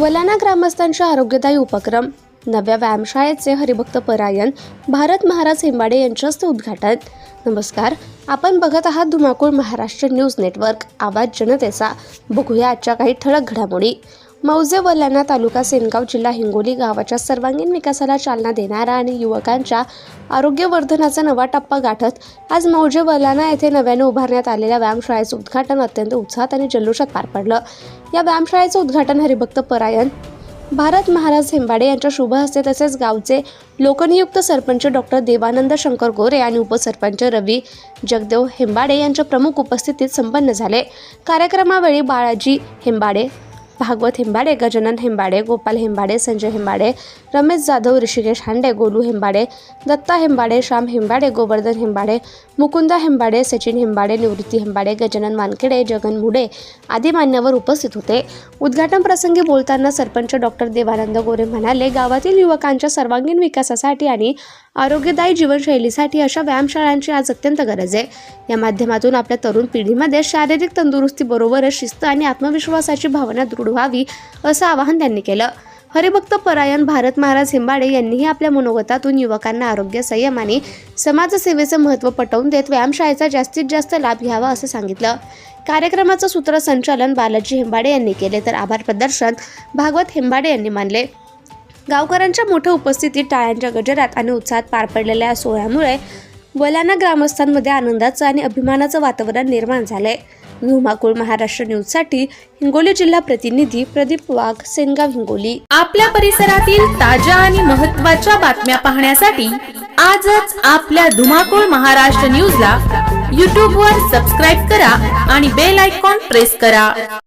वलाना ग्रामस्थांच्या आरोग्यदायी उपक्रम. नव्या व्यायामशाळेचे हरिभक्त परायण भारत महाराज हेंबाडे यांच्या हस्ते उद्घाटन. नमस्कार आपण बघत आहात धुमाकूळ महाराष्ट्र न्यूज नेटवर्क. आवाज जनतेचा. बघूया आजच्या काही ठळक घडामोडी. मौजे वलाना तालुका सेनगाव जिल्हा हिंगोली गावाच्या सर्वांगीण विकासाला चालना देणारा आणि युवकांच्या आरोग्यवर्धनाचा नवा टप्पा गाठत आज मौजे वलाना येथे नव्याने उभारण्यात आलेल्या व्यायामशाळेचं उद्घाटन अत्यंत उत्साहात आणि जल्लोषात पार पडलं. या व्यायामशाळेचं उद्घाटन हरिभक्त परायण भारत महाराज हेंबाडे यांच्या शुभ हस्ते तसेच गावचे लोकनियुक्त सरपंच डॉक्टर देवानंद शंकर गोरे आणि उपसरपंच रवी जगदेव हेंबाडे यांच्या प्रमुख उपस्थितीत संपन्न झाले. कार्यक्रमावेळी बाळाजी हेंबाडे भागवत हेंबाडे गजानन हेंबाडे गोपाल हेंबाडे संजय हेंबाडे रमेश जाधव ऋषिकेश हांडे गोलू हेंबाडे दत्ता हेंबाडे श्याम हेंबाडे गोवर्धन हेंबाडे मुकुंदा हेंबाडे सचिन हेंबाडे निवृत्ती हेंबाडे गजानन मानखेडे जगन मुडे आदी मान्यवर उपस्थित होते. उद्घाटन प्रसंगी बोलताना सरपंच डॉक्टर देवानंद गोरे म्हणाले गावातील युवकांच्या सर्वांगीण विकासासाठी आणि आरोग्यदायी जीवनशैलीसाठी अशा व्यायामशाळांची आज अत्यंत गरज आहे. या माध्यमातून आपल्या तरुण पिढीमध्ये शारीरिक तंदुरुस्तीबरोबरच शिस्त आणि आत्मविश्वासाची भावना दृढ व्हावी असं आवाहन त्यांनी केलं. हरिभक्त परायण भारत महाराज हिंबाडे यांनीही आपल्या मनोगतातून युवकांना आरोग्य संयम आणि समाजसेवेचं महत्त्व पटवून देत व्यायामशाळेचा जास्तीत जास्त लाभ घ्यावा असं सांगितलं. कार्यक्रमाचं सूत्रसंचालन बालाजी हिंबाडे यांनी केले तर आभार प्रदर्शन भागवत हिंबाडे यांनी मानले. गावकऱ्यांच्या मोठ्या उपस्थितीत टाळ्यांच्या गजरात आणि उत्साहात पार पडलेल्या या सोहळ्यामुळे वलाना ग्रामस्थांमध्ये आनंदाचं आणि अभिमानाचं वातावरण निर्माण झालंय. धुमाकूळ महाराष्ट्र न्यूजसाठी हिंगोली जिल्हा प्रतिनिधी प्रदीप वाघ सेनगाव हिंगोली. आपल्या परिसरातील ताज्या आणि महत्त्वाच्या बातम्या पाहण्यासाठी आजच आपल्या धुमाकूळ महाराष्ट्र न्यूजला यूट्यूबवर सबस्क्राईब करा आणि बेल आयकॉन प्रेस करा.